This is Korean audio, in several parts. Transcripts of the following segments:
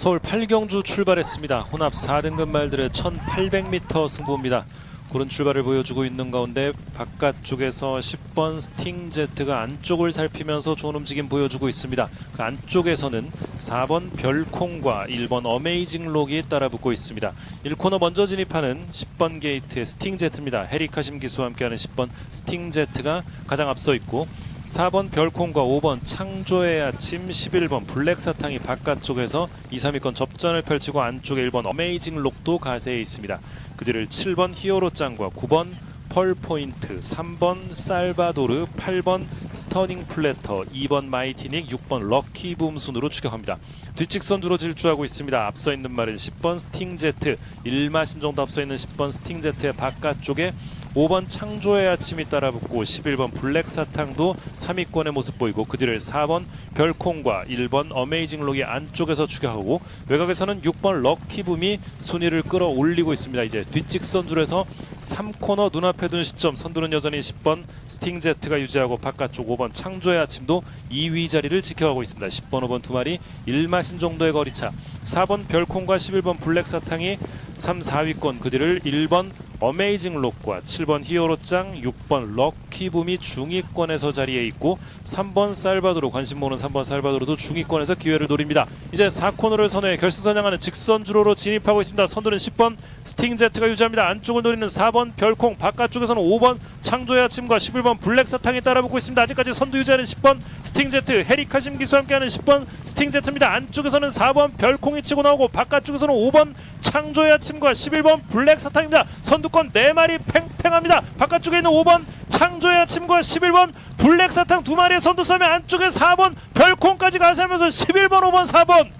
서울 8경주 출발했습니다. 혼합 4등급 말들의 1800m 승부입니다. 그런 출발을 보여주고 있는 가운데 바깥쪽에서 10번 스팅제트가 안쪽을 살피면서 좋은 움직임 보여주고 있습니다. 그 안쪽에서는 4번 별콩과 1번 어메이징 록이 따라붙고 있습니다. 1코너 먼저 진입하는 10번 게이트의 스팅제트입니다. 헤리카심 기수와 함께하는 10번 스팅제트가 가장 앞서 있고 4번 별콩과 5번 창조의 아침 11번 블랙사탕이 바깥쪽에서 2, 3위권 접전을 펼치고 안쪽에 1번 어메이징 록도 가세해 있습니다. 그 뒤를 7번 히어로짱과 9번 펄포인트, 3번 살바도르, 8번 스터닝 플래터, 2번 마이티닉, 6번 럭키붐 순으로 추격합니다. 뒷직선 주로 질주하고 있습니다. 앞서 있는 말은 10번 스팅제트, 1마신 정도 앞서 있는 10번 스팅제트의 바깥쪽에 5번 창조의 아침이 따라붙고 11번 블랙사탕도 3위권의 모습 보이고 그 뒤를 4번 별콩과 1번 어메이징 록이 안쪽에서 추격하고 외곽에서는 6번 럭키붐이 순위를 끌어올리고 있습니다. 이제 뒷직선 줄에서 3코너 눈앞에 둔 시점 선두는 여전히 10번 스팅제트가 유지하고 바깥쪽 5번 창조의 아침도 2위 자리를 지켜가고 있습니다. 10번 5번 두 마리 1마신 정도의 거리차 4번 별콩과 11번 블랙사탕이 3, 4위권 그 뒤를 1번 어메이징 록과 7번 히어로짱, 6번 럭키붐이 중위권에서 자리에 있고 3번 살바도르 관심 모는 3번 살바도르도 중위권에서 기회를 노립니다. 이제 4코너를 선회해 결승선 향하는 직선 주로로 진입하고 있습니다. 선두는 10번 스팅제트가 유지합니다. 안쪽을 노리는 4번 별콩, 바깥쪽에서는 5번 창조의 아침과 11번 블랙사탕이 따라붙고 있습니다. 아직까지 선두 유지하는 10번 스팅제트, 헤리카심 기수와 함께하는 10번 스팅제트입니다. 안쪽에서는 4번 별콩이 치고 나오고 바깥쪽에서는 5번 창조의 아침과 11번 블랙사탕입니다. 선두 권 4마리 팽팽합니다. 바깥쪽에 있는 5번 창조의 아침과 11번 블랙사탕 두 마리의 선두 싸움에 안쪽에 4번 별콩까지 가세하면서 11번 5번 4번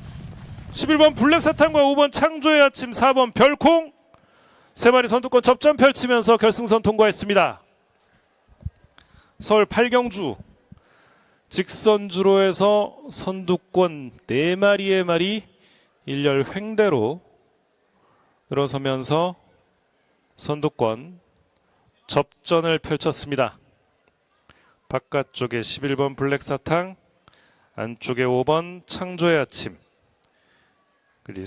11번 블랙사탕과 5번 창조의 아침 4번 별콩 세 마리 선두권 접전 펼치면서 결승선 통과했습니다. 서울 8경주 직선주로에서 선두권 4마리의 말이 일렬 횡대로 들어서면서 선두권 접전을 펼쳤습니다. 바깥쪽에 11번 블랙사탕, 안쪽에 5번 창조의 아침, 그리고